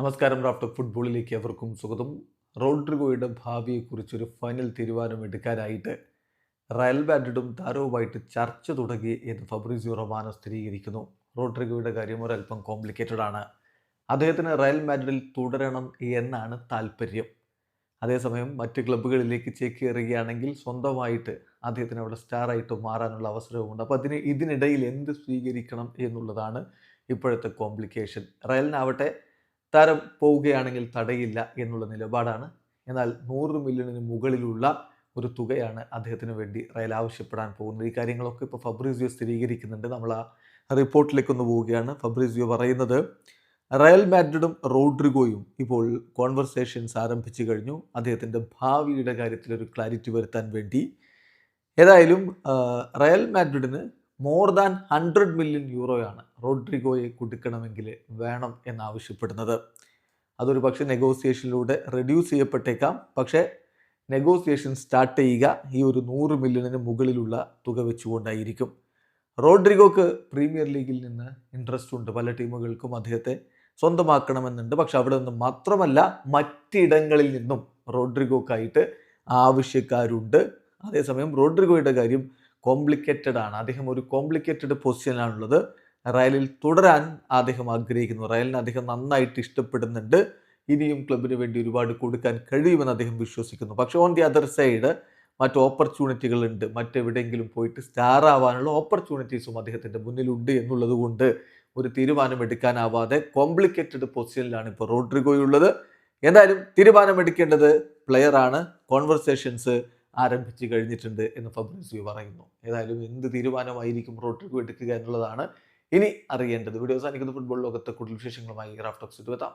നമസ്കാരം റാഫ്റ്റർ ഫുട്ബോളിലേക്ക് അവർക്കും സ്വാഗതം. റോഡ്രിഗോയുടെ ഭാവിയെക്കുറിച്ചൊരു ഫൈനൽ തീരുമാനം തീരുമാനമെടുക്കാനായിട്ട് റയൽ മാഡ്രിഡും താരവുമായിട്ട് ചർച്ച തുടങ്ങി എന്ന് ഫബ്രിസിയോ റൊമാനോ സ്ഥിരീകരിക്കുന്നു. റോഡ്രിഗോയുടെ കാര്യം ഒരല്പം കോംപ്ലിക്കേറ്റഡ് ആണ്. അദ്ദേഹത്തിന് റയൽ മാഡ്രിഡിൽ തുടരണം എന്നാണ് താല്പര്യം. അതേസമയം മറ്റ് ക്ലബ്ബുകളിലേക്ക് ചേക്കേറുകയാണെങ്കിൽ സ്വന്തമായിട്ട് അദ്ദേഹത്തിന് അവിടെ സ്റ്റാറായിട്ട് മാറാനുള്ള അവസരവുമുണ്ട്. അപ്പോൾ അതിന് ഇതിനിടയിൽ എന്ത് സ്വീകരിക്കണം എന്നുള്ളതാണ് ഇപ്പോഴത്തെ കോംപ്ലിക്കേഷൻ റയലിനാവട്ടെ താരം പോവുകയാണെങ്കിൽ തടയില്ല എന്നുള്ള നിലപാടാണ്. എന്നാൽ നൂറ് മില്യണിന് മുകളിലുള്ള ഒരു തുകയാണ് അദ്ദേഹത്തിന് വേണ്ടി റയൽ ആവശ്യപ്പെടാൻ പോകുന്നത്. ഈ കാര്യങ്ങളൊക്കെ ഇപ്പോൾ ഫബ്രീസിയോ സ്ഥിരീകരിക്കുന്നുണ്ട്. നമ്മൾ ആ റിപ്പോർട്ടിലേക്ക് ഒന്ന് പോവുകയാണ്. ഫബ്രീസിയോ പറയുന്നത് റയൽ മാഡ്രിഡും റോഡ്രിഗോയും ഇപ്പോൾ കോൺവെർസേഷൻസ് ആരംഭിച്ചു കഴിഞ്ഞു. അദ്ദേഹത്തിന്റെ ഭാവിയുടെ കാര്യത്തിൽ ഒരു ക്ലാരിറ്റി വരുത്താൻ വേണ്ടി. ഏതായാലും റയൽ മാഡ്രിഡിന് മോർ ദാൻ ഹൺഡ്രഡ് മില്യൺ യൂറോയാണ് റോഡ്രിഗോയെ കൊടുക്കണമെങ്കിൽ വേണം എന്നാവശ്യപ്പെടുന്നത്. അതൊരു പക്ഷേ നെഗോസിയേഷനിലൂടെ റെഡ്യൂസ് ചെയ്യപ്പെട്ടേക്കാം. പക്ഷേ നെഗോസിയേഷൻ സ്റ്റാർട്ട് ചെയ്യുക ഈ ഒരു നൂറ് മില്യണിന് മുകളിലുള്ള തുക വെച്ചുകൊണ്ടായിരിക്കും. റോഡ്രിഗോക്ക് പ്രീമിയർ ലീഗിൽ നിന്ന് ഇൻട്രസ്റ്റ് ഉണ്ട്. പല ടീമുകൾക്കും അദ്ദേഹത്തെ സ്വന്തമാക്കണമെന്നുണ്ട്. പക്ഷെ അവിടെ നിന്ന് മാത്രമല്ല മറ്റിടങ്ങളിൽ നിന്നും റോഡ്രിഗോക്കായിട്ട് ആവശ്യക്കാരുണ്ട്. അതേസമയം റോഡ്രിഗോയുടെ കാര്യം കോംപ്ലിക്കേറ്റഡ് ആണ്. അദ്ദേഹം ഒരു കോംപ്ലിക്കേറ്റഡ് പൊസിഷനിലാണുള്ളത് റയലിൽ തുടരാൻ അദ്ദേഹം ആഗ്രഹിക്കുന്നു. റയലിനെ അദ്ദേഹം നന്നായിട്ട് ഇഷ്ടപ്പെടുന്നുണ്ട്. ഇനിയും ക്ലബിന് വേണ്ടി ഒരുപാട് കൊടുക്കാൻ കഴിയുമെന്ന് അദ്ദേഹം വിശ്വസിക്കുന്നു. പക്ഷേ ഓൺ ദി അതർ സൈഡ് മറ്റ് ഓപ്പർച്യൂണിറ്റികൾ ഉണ്ട്. മറ്റെവിടെയെങ്കിലും പോയിട്ട് സ്റ്റാർ ആവാനുള്ള ഓപ്പർച്യൂണിറ്റീസും അദ്ദേഹത്തിന്റെ മുന്നിലുണ്ട് എന്നുള്ളത് കൊണ്ട് ഒരു തീരുമാനമെടുക്കാനാവാതെ കോംപ്ലിക്കേറ്റഡ് പൊസിഷനിലാണ് ഇപ്പോൾ റോഡ്രിഗോയുള്ളത്. എന്തായാലും തീരുമാനമെടുക്കേണ്ടത് പ്ലെയറാണ് കോൺവെർസേഷൻസ് ആരംഭിച്ചു കഴിഞ്ഞിട്ടുണ്ട് എന്ന് ഫബ്രിസിയോ പറയുന്നു. ഏതായാലും എന്ത് തീരുമാനമായിരിക്കും റോഡ്രിഗോ എടുക്കുക എന്നുള്ളതാണ് ഇനി അറിയേണ്ടത്. വീഡിയോ അവസാനിക്കുന്ന. ഫുട്ബോൾ ലോകത്തെ കൂടുതൽ വിശേഷങ്ങളുമായി റാഫ്റ്റോക്സ് എത്താം.